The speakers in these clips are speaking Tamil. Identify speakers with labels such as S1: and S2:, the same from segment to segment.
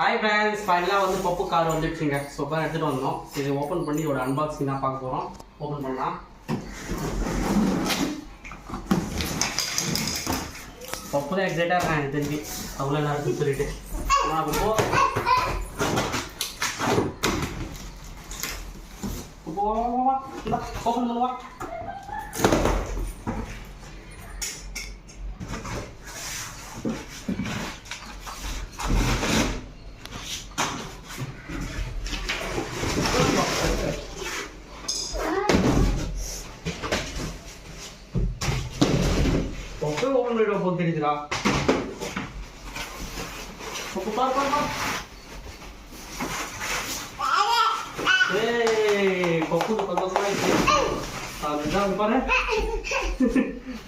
S1: ஹாய் ஃப்ரெண்ட்ஸ் ஃபைனலாக வந்து பப்பு கார் வந்துடுச்சுங்க. சூப்பராக எடுத்துகிட்டு வந்தோம். இது ஓப்பன் பண்ணி இதோட அன்பாக்சிங் தான் பார்க்க போகிறோம் ஓப்பன் பண்ணலாம். பப்பு தான் எக்ஸைட்டாக இருக்கேன் எனக்கு தெரிஞ்சு. அவ்வளோ நல்லா இருக்குன்னு சொல்லிட்டு ஆனால் போ. ஓப்பன் பண்ணுவா பப்பு ஓப்பன் பண்ணிவிட போது தெரியுதுடா பப்பு. பார் பார் பார் ஏய் பப்பு சந்தோஷமா இருக்கு அதுதான் பாரு?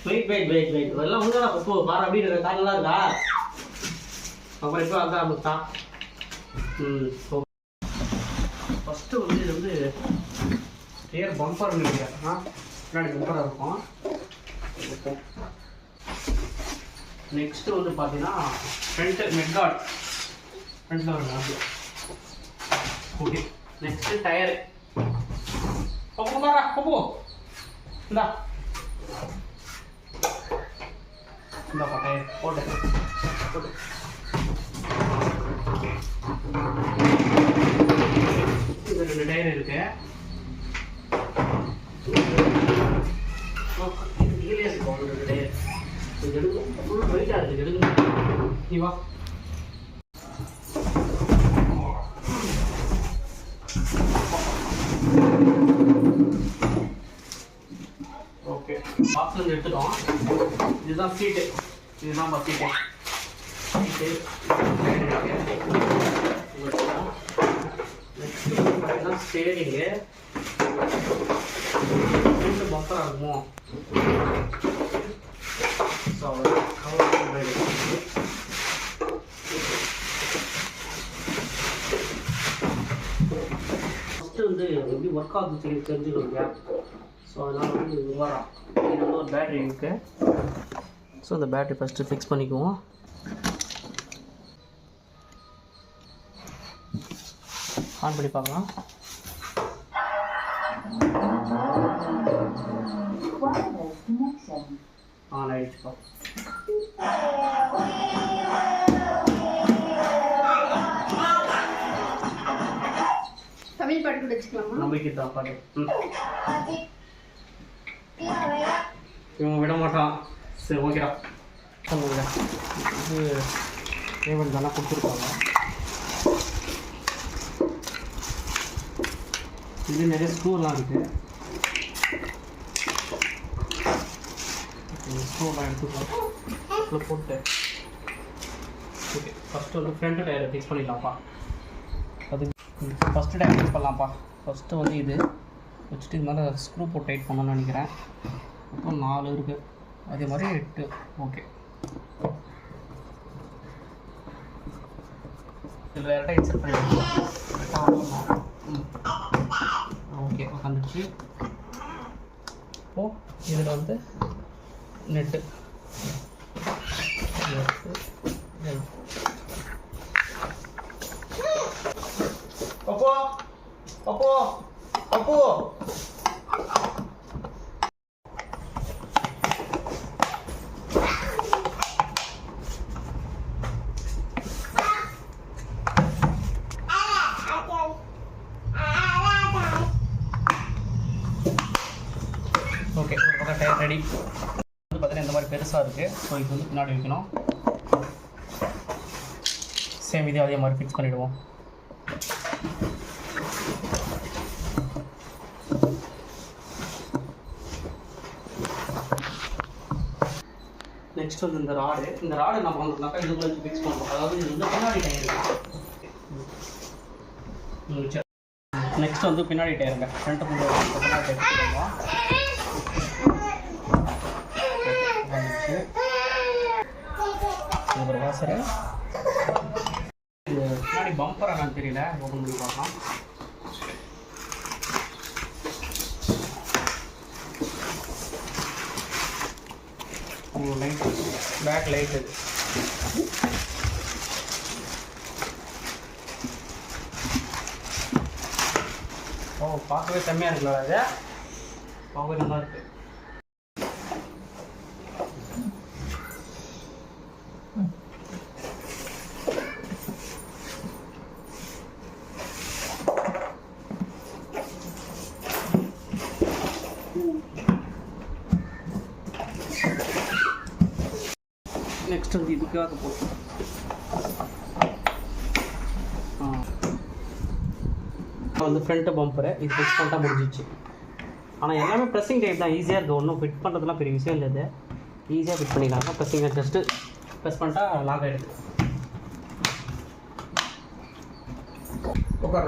S1: வெயிட் வெயிட் வெயிட் வெயிட் இதெல்லாம் உண்மையா பப்பு பாரு அப்படி இருக்க இருக்கா? அப்புறம் இப்போ அதான் ஆரம்பிச்சான் ம் ஃபஸ்ட்டு வந்து இது வந்து ஏர் பம்பர் நினைக்கிறேன். ஆ பின்னாடி பம்பராக இருக்கும். நெக்ஸ்ட்டு நெக்ஸ்ட் வந்து பார்த்தீங்கன்னா ஃப்ரண்ட் மெட்கார்ட் ஃப்ரண்ட்டில் ஒரு அது ஓகே நெக்ஸ்ட் டயரு பப்பு மாறா பப்பு இந்தா. இந்தாப்பா டயர் போட்டு போட்டு இது ரெண்டு டயர் இருக்குது ஃபுல் எடுக்கணும் நீ வா ஓகே பாக்ஸ்லேருந்து எடுத்துட்டோம் இதுதான் சீட்டு இதுதான் பா சீட்டு சீட்டு நெக்ஸ்ட் ஸ்டேரிங்கு ரெண்டு பம்பராக இருக்குமோ ஸோ ஃபஸ்ட்டு வந்து எப்படி ஒர்க் ஆகுது தெரியும் தெரிஞ்சுக்கணும் கேப் ஸோ அதனால் வந்து இது வரும் இது வந்து ஒரு பேட்ரி இருக்குது ஸோ அந்த பேட்ரி ஃபஸ்ட்டு ஃபிக்ஸ் பண்ணிக்குவோம். ஆன் பண்ணி பார்க்கலாம்.
S2: Wireless connection.
S1: ஆன் ஆயிடுச்சுப்பா
S3: தமிழ் பாட்டு வச்சுக்கலாமா?
S1: நம்பிக்கை தான் ம். இவன் விட மாட்டான். சரி ஓகேடா சொல்லுங்க இது பேமெண்ட் தானே கொடுத்துருக்காங்க. இது நிறைய ஸ்க்ரூலாம் இருக்குது ஸ்க்ரூலாம் எடுத்துக்கலாம் போட்டு. ஓகே ஃபஸ்ட்டு வந்து ஃப்ரண்ட் டயரை ஃபிக்ஸ் பண்ணிடலாம்ப்பா. அது ஃபஸ்ட்டு டயர் ஃபிக்ஸ் பண்ணலாம்ப்பா. ஃபஸ்ட்டு வந்து இது வச்சுட்டு இது மாதிரி ஸ்க்ரூ போட்டு டைட் பண்ணணும்னு நினைக்கிறேன். அப்புறம் நாலு இருக்குது அதே மாதிரி எட்டு. ஓகே இதில் டேரெக்டாக இன்சர்ட் பண்ணிடுவோம் ம். ஓகே உட்காந்துச்சு இப்போது இதில் வந்து நெட்டு அப்போ அப்போ அப்போ ஓகே ஒரு பக்கம் டயர் ரெடி வந்து பார்த்தீங்கன்னா இந்த மாதிரி பெருசாக இருக்குது ஸோ இது வந்து பின்னாடி வைக்கணும். சேம் இதே அதே மாதிரி ஃபிக்ஸ் பண்ணிவிடுவோம் நெக்ஸ்ட் வந்து இந்த ராடு இந்த ராடு நம்ம பண்ணோம்னாக்கா இதுக்குள்ள ஃபிக்ஸ் பண்ணுவோம் அதாவது இது வந்து பின்னாடி டயர் நெக்ஸ்ட் வந்து பின்னாடி டயருங்க ஃப்ரண்ட் பின்னாடி டயர் ஒரு வாசரை முன்னாடி பம்பர் ஆனால் தெரியல. ஓப்பன் பண்ணி பார்க்கலாம். லைட் பேக் லைட் அது ஓ பார்க்கவே செம்மையாக இருக்குல்ல அது? பார்க்கவே நல்லா இருக்குது நெக்ஸ்ட் வந்து இதுக்காக போகும் வந்து ஃப்ரண்ட் பம்பரு இது ஃபிக்ஸ் பண்ணிட்டா முடிஞ்சிச்சு. ஆனால் எல்லாமே ப்ரெஸ்ஸிங் டைப் தான். ஈஸியாக இருக்குது ஒன்றும் ஃபிட் பண்ணுறதுலாம் பெரிய விஷயம் இல்லை இது. ஈஸியாக ஃபிட் பண்ணிக்கலாம் ப்ரெஸ்ஸிங் ஜஸ்ட்டு ப்ரெஸ் பண்ணிட்டா லாக் ஆகிடுது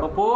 S1: அப்போ